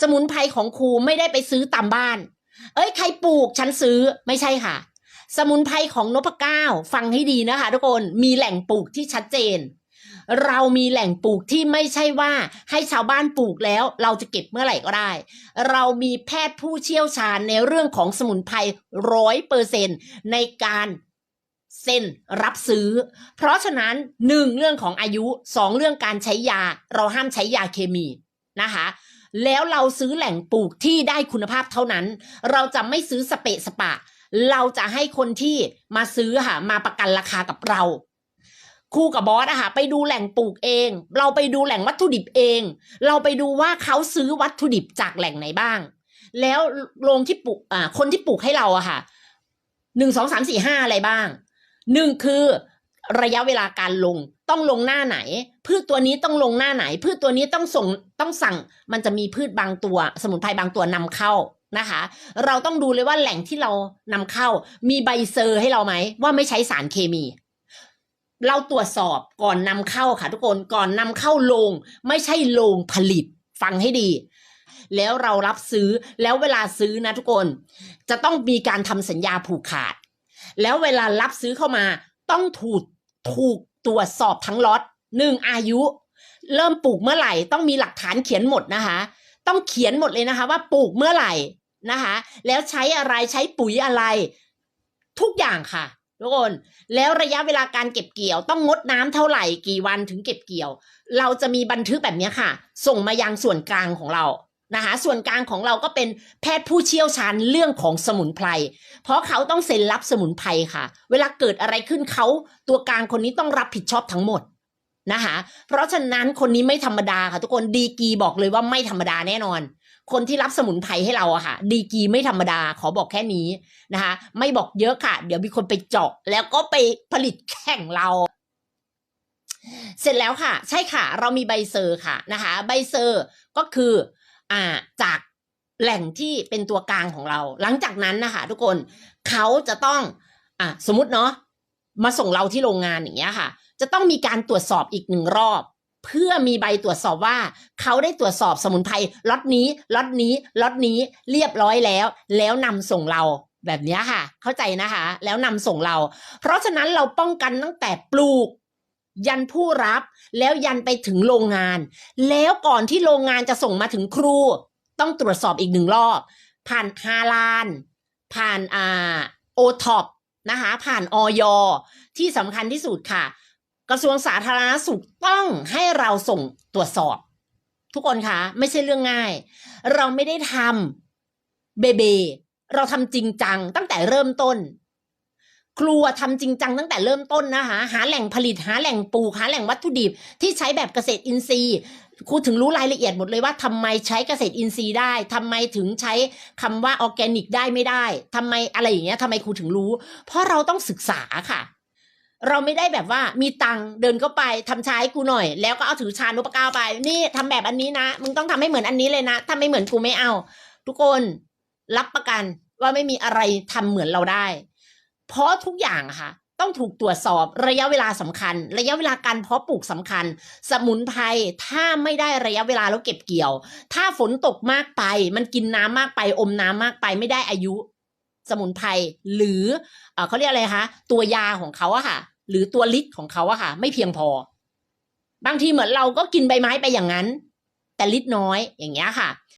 สมุนไพรของครูไม่ได้ไปซื้อตามบ้าน เอ้ยใครปลูกฉันซื้อไม่ใช่ค่ะ สมุนไพรของนพเก้าฟังให้ดีนะคะ ทุกคนมีแหล่งปลูกที่ชัดเจน เรามีแหล่งปลูกที่ไม่ใช่ว่าให้ชาวบ้านปลูกแล้ว เราจะเก็บเมื่อไหร่ก็ได้ เรามีแพทย์ผู้เชี่ยวชาญในเรื่องของสมุนไพรร้อยเปอร์เซนในการเซ็นรับซื้อ เพราะฉะนั้นหนึ่งเรื่องของอายุสองเรื่องการใช้ยา เราห้ามใช้ยาเคมีนะคะ แล้วเราซื้อแหล่งปลูกที่ได้คุณภาพเท่านั้น เราจะไม่ซื้อสเปะสปะ เราจะให้คนที่มาซื้อค่ะมาประกันราคากับเราครูกับบอสอะค่ะไปดูแหล่งปลูกเอง เราไปดูแหล่งวัตถุดิบเอง เราไปดูว่าเขาซื้อวัตถุดิบจากแหล่งไหนบ้าง แล้วโรงที่ปลูกอ่าคนที่ปลูกให้เราอะค่ะหนึ่งสองสามสี่ห้าอะไรบ้างหนึ่งคือ ระยะเวลาการลงต้องลงหน้าไหน พืชตัวนี้ต้องลงหน้าไหน พืชตัวนี้ต้องส่งต้องสั่ง มันจะมีพืชบางตัว สมุนไพรบางตัวนำเข้านะคะ เราต้องดูเลยว่าแหล่งที่เรานำเข้า มีใบเซอร์ให้เราไหมว่าไม่ใช้สารเคมี เราตรวจสอบก่อนนำเข้าค่ะ ทุกคนก่อนนำเข้าโรงไม่ใช่โรงผลิตฟังให้ดี แล้วเรารับซื้อแล้วเวลาซื้อนะทุกคน จะต้องมีการทำสัญญาผูกขาด แล้วเวลารับซื้อเข้ามาต้องถูก ถูกตรวจสอบทั้งล็อตหนึ่งอายุ เริ่มปลูกเมื่อไหร่ ต้องมีหลักฐานเขียนหมดนะคะ ต้องเขียนหมดเลยนะคะ ว่าปลูกเมื่อไหร่นะคะ แล้วใช้อะไรใช้ปุ๋ยอะไร ทุกอย่างค่ะทุกคนแล้วระยะเวลาการเก็บเกี่ยวต้องงดน้ำเท่าไหร่กี่วันถึงเก็บเกี่ยว เราจะมีบันทึกแบบนี้ค่ะ ส่งมายังส่วนกลางของเรา นะคะส่วนกลางของเราก็เป็นแพทย์ผู้เชี่ยวชาญเรื่องของสมุนไพร เพราะเขาต้องเซ็นรับสมุนไพรค่ะ เวลาเกิดอะไรขึ้นเขาตัวกลางคนนี้ต้องรับผิดชอบทั้งหมดนะคะเพราะฉะนั้นคนนี้ไม่ธรรมดาค่ะทุกคนดีกีบอกเลยว่าไม่ธรรมดาแน่นอน คนที่รับสมุนไพรให้เราอะค่ะ ดีกีไม่ธรรมดาขอบอกแค่นี้นะคะไม่บอกเยอะค่ะ เดี๋ยวมีคนไปเจาะแล้วก็ไปผลิตแข่งเราเสร็จแล้วค่ะ ใช่ค่ะ เรามีใบเซอร์ค่ะนะคะ ใบเซอร์ก็คือ อ่าจากแหล่งที่เป็นตัวกลางของเรา หลังจากนั้นนะคะทุกคนเขาจะต้องอะสมมติเนาะมาส่งเราที่โรงงานอย่างเงี้ยค่ะ จะต้องมีการตรวจสอบอีกหนึ่งรอบ เพื่อมีใบตรวจสอบว่าเขาได้ตรวจสอบสมุนไพรล็อตนี้ล็อตนี้ล็อตนี้เรียบร้อยแล้ว แล้วนำส่งเราแบบนี้ค่ะ เข้าใจนะคะ แล้วนำส่งเรา เพราะฉะนั้นเราป้องกันตั้งแต่ปลูก ยันผู้รับแล้วยันไปถึงโรงงาน แล้วก่อนที่โรงงานจะส่งมาถึงครู ต้องตรวจสอบอีกหนึ่งรอบ ผ่านฮาลาน ผ่านอ่าโอท็อปนะคะผ่านออยที่สำคัญที่สุดค่ะ กระทรวงสาธารณสุขต้องให้เราส่งตรวจสอบ ทุกคนคะไม่ใช่เรื่องง่าย เราไม่ได้ทำเบเบเราทำจริงจังตั้งแต่เริ่มต้น ครัวทำจริงจังตั้งแต่เริ่มต้นนะคะหาแหล่งผลิตหาแหล่งปลูกหาแหล่งวัตถุดิบ ที่ใช้แบบเกษตรอินทรีย์ครูถึงรู้รายละเอียดหมดเลยว่าทำไมใช้เกษตรอินทรีย์ได้ทำไมถึงใช้คำว่าออร์แกนิกได้ไม่ได้ทำไมอะไรอย่างเงี้ยทำไมครูถึงรู้ เพราะเราต้องศึกษาค่ะ เราไม่ได้แบบว่ามีตังเดินเข้าไปทำใช้กูหน่อย แล้วก็เอาถือชานุปกาวไป นี่ทำแบบอันนี้นะมึงต้องทำให้เหมือนอันนี้เลยนะถ้าไม่เหมือนกูไม่เอา ทุกคนรับประกันว่าไม่มีอะไรทำเหมือนเราได้ เพราะทุกอย่างค่ะ ต้องถูกตรวจสอบระยะเวลาสำคัญ ระยะเวลาการเพาะปลูกสำคัญ สมุนไพรถ้าไม่ได้ระยะเวลาแล้วเก็บเกี่ยว ถ้าฝนตกมากไป มันกินน้ำมากไป อมน้ำมากไปไม่ได้อายุ สมุนไพรหรือเอ่อเขาเรียกอะไรคะตัวยาของเขาอะค่ะ หรือตัวลิตรของเขาอะค่ะ ไม่เพียงพอ บางทีเหมือนเราก็กินใบไม้ไปอย่างนั้น แต่ลิตรน้อยอย่างเงี้ยค่ะ